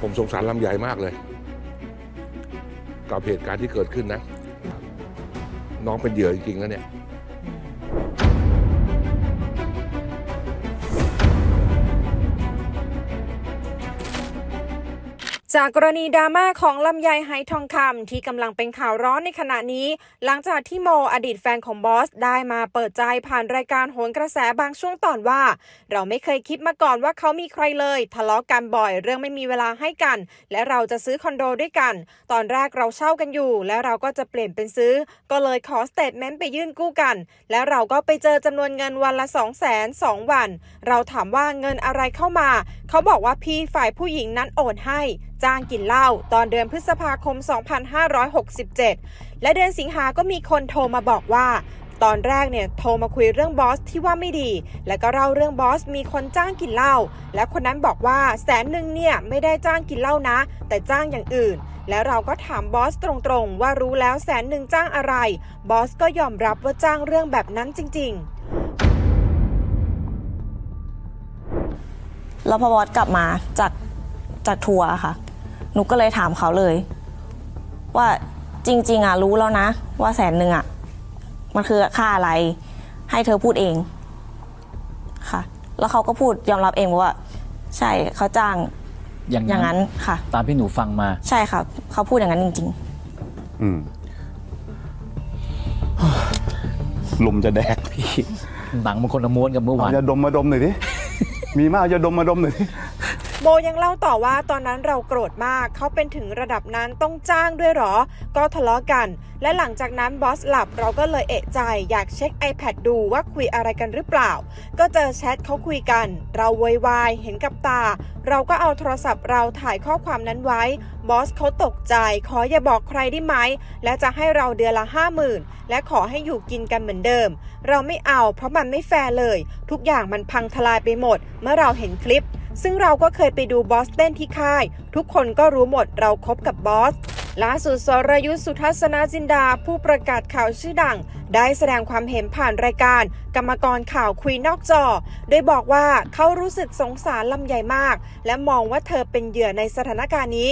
ผมสงสารลำใหญ่มากเลย กับเหตุการณ์ที่เกิดขึ้นนะ น้องเป็นเหยื่อจริงๆนะเนี่ย จากกรณีดราม่าของลำไยไหทองคำที่กำลังเป็นข่าวร้อนในขณะนี้ หลังจากที่โมอดีตแฟนของบอส ได้มาเปิดใจผ่านรายการโหนกระแสบางช่วงตอนว่า เราไม่เคยคิดมาก่อนว่าเขามีใครเลย ทะเลาะกันบ่อยเรื่องไม่มีเวลาให้กัน และเราจะซื้อคอนโดด้วยกัน ตอนแรกเราเช่ากันอยู่ และเราก็จะเปลี่ยนเป็นซื้อ ก็เลยขอสเตทเมนต์ไปยื่นกู้กัน แล้วเราก็ไปเจอจำนวนเงินวันละ 2 0 0 0 0 0สองวัน เราถามว่าเงินอะไรเข้ามา เขาบอกว่าพี่ฝ่ายผู้หญิงนั้นโอนให้ จ้างกินเหล้าตอนเดือนพฤษภาคม 2567 และเดือนสิงหาก็มีคนโทรมาบอกว่า ตอนแรกเนี่ยโทรมาคุยเรื่องบอสที่ว่าไม่ดี แล้วก็เล่าเรื่องบอสมีคนจ้างกินเหล้าและคนนั้นบอกว่าแสนหนึ่งเนี่ยไม่ได้จ้างกินเหล้านะ แต่จ้างอย่างอื่น แล้วเราก็ถามบอสตรงๆ ว่ารู้แล้วแสนหนึ่งจ้างอะไร บอสก็ยอมรับว่าจ้างเรื่องแบบนั้นจริง ๆ แล้วพอบอสกลับมาจากจากทัวร์ค่ะ หนูก็เลยถามเขาเลย ว่าจริง ๆอะรู้แล้วนะ ว่าแสนหนึ่งอะมันคือค่าอะไรให้เธอพูดเองค่ะ แล้วเขาก็พูดยอมรับเองว่า ใช่เขาจ้างอย่างอย่างนั้นค่ะ ตามที่หนูฟังมา ใช่ค่ะเขาพูดอย่างนั้นจริง อืมลมจะแดกพี่ หนังมันคนละม้วนกับเมื่อวาเอานยาดมมาดมหน่อยดิ มีมากอย่าดมมาดมหน่อย โบยังเล่าต่อว่าตอนนั้นเราโกรธมาก เขาเป็นถึงระดับนั้นต้องจ้างด้วยหรอ ก็ทะเลาะกัน และหลังจากนั้นบอสหลับเราก็เลยเอะใจ อยากเช็ค iPad ดูว่าคุยอะไรกันหรือเปล่า ก็เจอแชทเขาคุยกัน เราโวยวายเห็นกับตา เราก็เอาโทรศัพท์เราถ่ายข้อความนั้นไว้ บอสเขาตกใจ ขออย่าบอกใครได้ไหม และจะให้เราเดือนละห้าหมื่นและขอให้อยู่กินกันเหมือนเดิม เราไม่เอาเพราะมันไม่แฟร์เลย ทุกอย่างมันพังทลายไปหมด เมื่อเราเห็นคลิป ซึ่งเราก็เคยไปดูบอสเต้นที่ค่าย ทุกคนก็รู้หมดเราคบกับบอสล่าสุดสรยุทธสุทัศนจินดา ผู้ประกาศข่าวชื่อดัง ได้แสดงความเห็นผ่านรายการ กรรมกรข่าวคุยนอกจอ โดยบอกว่าเขารู้สึกสงสารลำไยมาก และมองว่าเธอเป็นเหยื่อในสถานการณ์นี้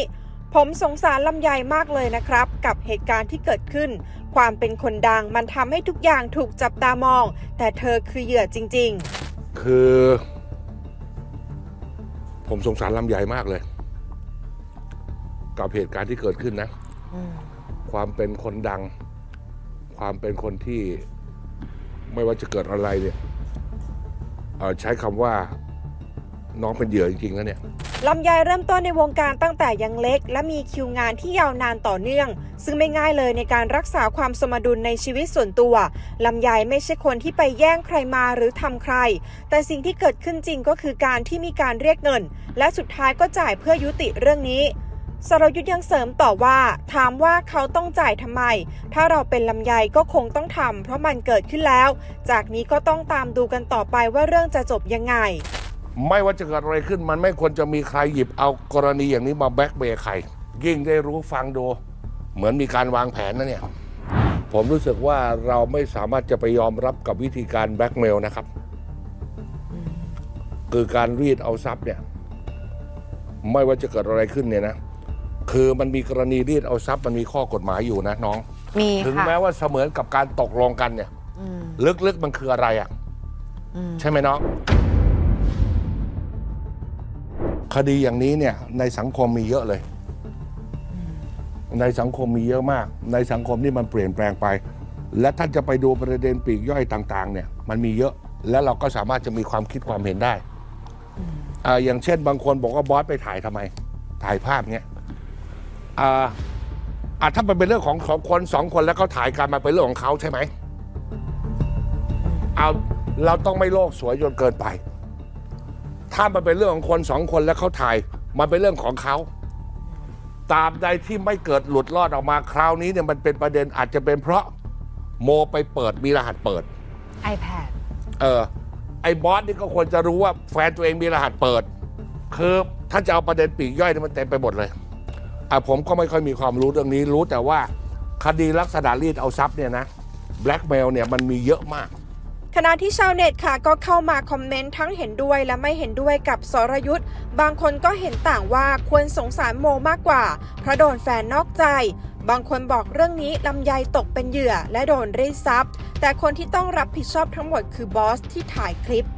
ผมสงสารลำไยมากเลยนะครับ กับเหตุการณ์ที่เกิดขึ้น ความเป็นคนดังมันทำให้ทุกอย่างถูกจับตามอง แต่เธอคือเหยื่อจริง ๆ คือ ผมสงสารลำใหญ่มากเลย กับเหตุการณ์ที่เกิดขึ้นนะ ความเป็นคนดัง ความเป็นคนที่ไม่ว่าจะเกิดอะไรเนี่ยใช้คำว่าน้องเป็นเหยื่อจริงๆนะเนี่ย ลำไยเริ่มต้นในวงการตั้งแต่ยังเล็ก และมีคิวงานที่ยาวนานต่อเนื่อง ซึ่งไม่ง่ายเลยในการรักษาความสมดุลในชีวิตส่วนตัวลำไยไม่ใช่คนที่ไปแย่งใครมาหรือทำใคร แต่สิ่งที่เกิดขึ้นจริงก็คือการที่มีการเรียกเงิน และสุดท้ายก็จ่ายเพื่อยุติเรื่องนี้สรยุทธยังเสริมต่อว่า ถามว่าเขาต้องจ่ายทำไม ถ้าเราเป็นลำไยก็คงต้องทำเพราะมันเกิดขึ้นแล้ว จากนี้ก็ต้องตามดูกันต่อไปว่าเรื่องจะจบยังไง ไม่ว่าจะเกิดอะไรขึ้นมันไม่ควรจะมีใครหยิบเอากรณีอย่างนี้มาแบล็กเบย์ใคร ยิ่งได้รู้ฟังดู เหมือนมีการวางแผนนะเนี่ย ผมรู้สึกว่าเราไม่สามารถจะไปยอมรับกับวิธีการแบล็กเมลนะครับ คือการรีดเอาทรัพย์เนี่ย ไม่ว่าจะเกิดอะไรขึ้นเนี่ยนะ คือมันมีกรณีรีดเอาทรัพย์มันมีข้อกฎหมายอยู่นะน้อง มีถึงค่ะแม้ว่าเสมือนกับการตกลงกันเนี่ย อืมลึกๆมันคืออะไรอะ อืม ใช่ไหมน้อง คดีอย่างนี้เนี่ยในสังคมมีเยอะเลย ในสังคมมีเยอะมาก ในสังคมนี่มันเปลี่ยนแปลงไป และท่านจะไปดูประเด็นปีกย่อยต่างๆ เนี่ย มันมีเยอะและเราก็สามารถจะมีความคิดความเห็นได้อ่าอย่างเช่นบางคนบอกว่าบอสไปถ่ายทำไม ถ่ายภาพเนี้ยอ่าอะถ้ามันเป็นเรื่องของของคนสองคนแล้วเขาถ่ายกันมาเป็นเรื่องของเขาใช่ไหมเอาเราต้องไม่โลกสวยจนเกินไป ถ้ามันเป็นเรื่องของคนสองคนแล้วเขาถ่าย มันเป็นเรื่องของเขาตราบใดที่ไม่เกิดหลุดรอดออกมาคราวนี้เนี่ยมันเป็นประเด็นอาจจะเป็นเพราะโมไปเปิดมีรหัสเปิด iPad เออไอ้บอสนี่ก็ควรจะรู้ว่าแฟนตัวเองมีรหัสเปิด คือถ้าจะเอาประเด็นปลีกย่อยนี่มันเต็มไปหมดเลยอะผมก็ไม่ค่อยมีความรู้เรื่องนี้รู้แต่ว่าคดีลักษณะรีดเอาทรัพย์เนี่ยนะแบล็กเมลเนี่ยมันมีเยอะมาก ขณะที่ชาวเน็ตค่ะก็เข้ามาคอมเมนต์ทั้งเห็นด้วยและไม่เห็นด้วยกับสรยุทธ์บางคนก็เห็นต่างว่าควรสงสารโมมากกว่า เพราะโดนแฟนนอกใจ บางคนบอกเรื่องนี้ลำไยตกเป็นเหยื่อและโดนรีดทรัพย์แต่คนที่ต้องรับผิดชอบทั้งหมดคือบอสที่ถ่ายคลิป